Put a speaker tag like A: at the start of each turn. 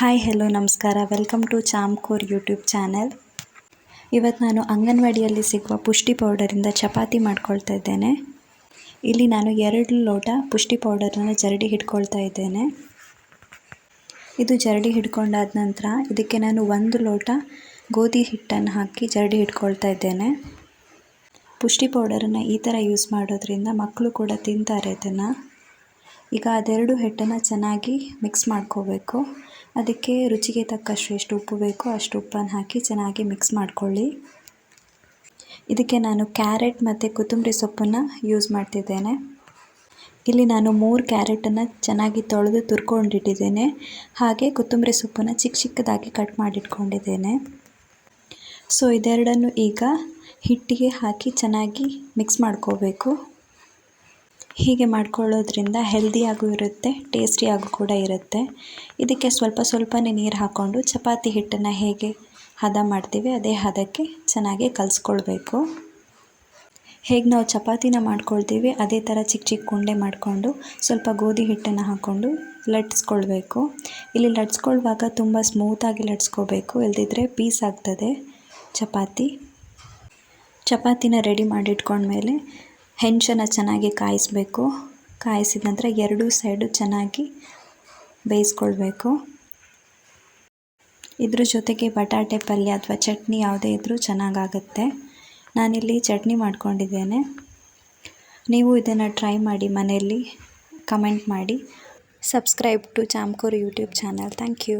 A: Hi hello ನಮಸ್ಕಾರ. Welcome to ಚಾಮ್ಕೋರ್ YouTube channel ಇವತ್ತು ನಾನು ಅಂಗನವಾಡಿಯಲ್ಲಿ ಸಿಗುವ ಪುಷ್ಟಿ ಪೌಡರಿಂದ ಚಪಾತಿ ಮಾಡ್ಕೊಳ್ತಾ ಇದ್ದೇನೆ. ಇಲ್ಲಿ ನಾನು ಎರಡು ಲೋಟ ಪುಷ್ಟಿ ಪೌಡರನ್ನು ಜರಡಿ ಹಿಡ್ಕೊಳ್ತಾ ಇದ್ದೇನೆ. ಇದು ಜರಡಿ ಹಿಡ್ಕೊಂಡಾದ ನಂತರ ಇದಕ್ಕೆ ನಾನು ಒಂದು ಲೋಟ ಗೋಧಿ ಹಿಟ್ಟನ್ನು ಹಾಕಿ ಜರಡಿ ಹಿಡ್ಕೊಳ್ತಾ ಇದ್ದೇನೆ. ಪುಷ್ಟಿ ಪೌಡರನ್ನು ಈ ಥರ ಯೂಸ್ ಮಾಡೋದ್ರಿಂದ ಮಕ್ಕಳು ಕೂಡ ತಿಂತಾರೆ ಇದನ್ನು. ಈಗ ಅದೆರಡು ಹಿಟ್ಟನ್ನು ಚೆನ್ನಾಗಿ ಮಿಕ್ಸ್ ಮಾಡ್ಕೋಬೇಕು. ಅದಕ್ಕೆ ರುಚಿಗೆ ತಕ್ಕಷ್ಟು ಎಷ್ಟು ಉಪ್ಪು ಬೇಕೋ ಅಷ್ಟು ಉಪ್ಪನ್ನು ಹಾಕಿ ಚೆನ್ನಾಗಿ ಮಿಕ್ಸ್ ಮಾಡ್ಕೊಳ್ಳಿ. ಇದಕ್ಕೆ ನಾನು ಕ್ಯಾರೆಟ್ ಮತ್ತು ಕೊತ್ತಂಬರಿ ಸೊಪ್ಪನ್ನು ಯೂಸ್ ಮಾಡ್ತಿದ್ದೇನೆ. ಇಲ್ಲಿ ನಾನು ಮೂರು ಕ್ಯಾರೆಟನ್ನು ಚೆನ್ನಾಗಿ ತೊಳೆದು ತುರ್ಕೊಂಡಿಟ್ಟಿದ್ದೇನೆ. ಹಾಗೆ ಕೊತ್ತಂಬರಿ ಸೊಪ್ಪನ್ನು ಚಿಕ್ಕ ಚಿಕ್ಕದಾಗಿ ಕಟ್ ಮಾಡಿಟ್ಕೊಂಡಿದ್ದೇನೆ. ಸೊ ಇದೆರಡನ್ನು ಈಗ ಹಿಟ್ಟಿಗೆ ಹಾಕಿ ಚೆನ್ನಾಗಿ ಮಿಕ್ಸ್ ಮಾಡ್ಕೋಬೇಕು. ಹೀಗೆ ಮಾಡ್ಕೊಳ್ಳೋದ್ರಿಂದ ಹೆಲ್ದಿಯಾಗೂ ಇರುತ್ತೆ ಟೇಸ್ಟಿಯಾಗೂ ಕೂಡ ಇರುತ್ತೆ. ಇದಕ್ಕೆ ಸ್ವಲ್ಪ ಸ್ವಲ್ಪನೇ ನೀರು ಹಾಕ್ಕೊಂಡು ಚಪಾತಿ ಹಿಟ್ಟನ್ನು ಹೇಗೆ ಹದ ಮಾಡ್ತೀವಿ ಅದೇ ಹದಕ್ಕೆ ಚೆನ್ನಾಗಿ ಕಲಿಸ್ಕೊಳ್ಬೇಕು. ಹೇಗೆ ನಾವು ಚಪಾತಿನ ಮಾಡ್ಕೊಳ್ತೀವಿ ಅದೇ ಥರ ಚಿಕ್ಕ ಚಿಕ್ಕ ಉಂಡೆ ಮಾಡಿಕೊಂಡು ಸ್ವಲ್ಪ ಗೋಧಿ ಹಿಟ್ಟನ್ನು ಹಾಕ್ಕೊಂಡು ಲಟ್ಸ್ಕೊಳ್ಬೇಕು. ಇಲ್ಲಿ ಲಟ್ಸ್ಕೊಳ್ಳುವಾಗ ತುಂಬ ಸ್ಮೂತಾಗಿ ಲಟ್ಸ್ಕೋಬೇಕು, ಇಲ್ದಿದ್ರೆ ಪೀಸ್ ಆಗ್ತದೆ ಚಪಾತಿ. ಚಪಾತಿನ ರೆಡಿ ಮಾಡಿಟ್ಕೊಂಡ್ಮೇಲೆ ಹೆಂಚನ್ನು ಚೆನ್ನಾಗಿ ಕಾಯಿಸಬೇಕು. ಕಾಯಿಸಿದ ನಂತರ ಎರಡೂ ಸೈಡು ಚೆನ್ನಾಗಿ ಬೇಯಿಸ್ಕೊಳ್ಬೇಕು. ಇದ್ರ ಜೊತೆಗೆ ಬಟಾಟೆ ಪಲ್ಯ ಅಥವಾ ಚಟ್ನಿ ಯಾವುದೇ ಇದ್ದರೂ ಚೆನ್ನಾಗಾಗುತ್ತೆ. ನಾನಿಲ್ಲಿ ಚಟ್ನಿ ಮಾಡ್ಕೊಂಡಿದ್ದೇನೆ. ನೀವು ಇದನ್ನು ಟ್ರೈ ಮಾಡಿ ಮನೆಯಲ್ಲಿ ಕಮೆಂಟ್ ಮಾಡಿ. Subscribe to ಚಾಮ್ಕೋರ್ YouTube channel. Thank you.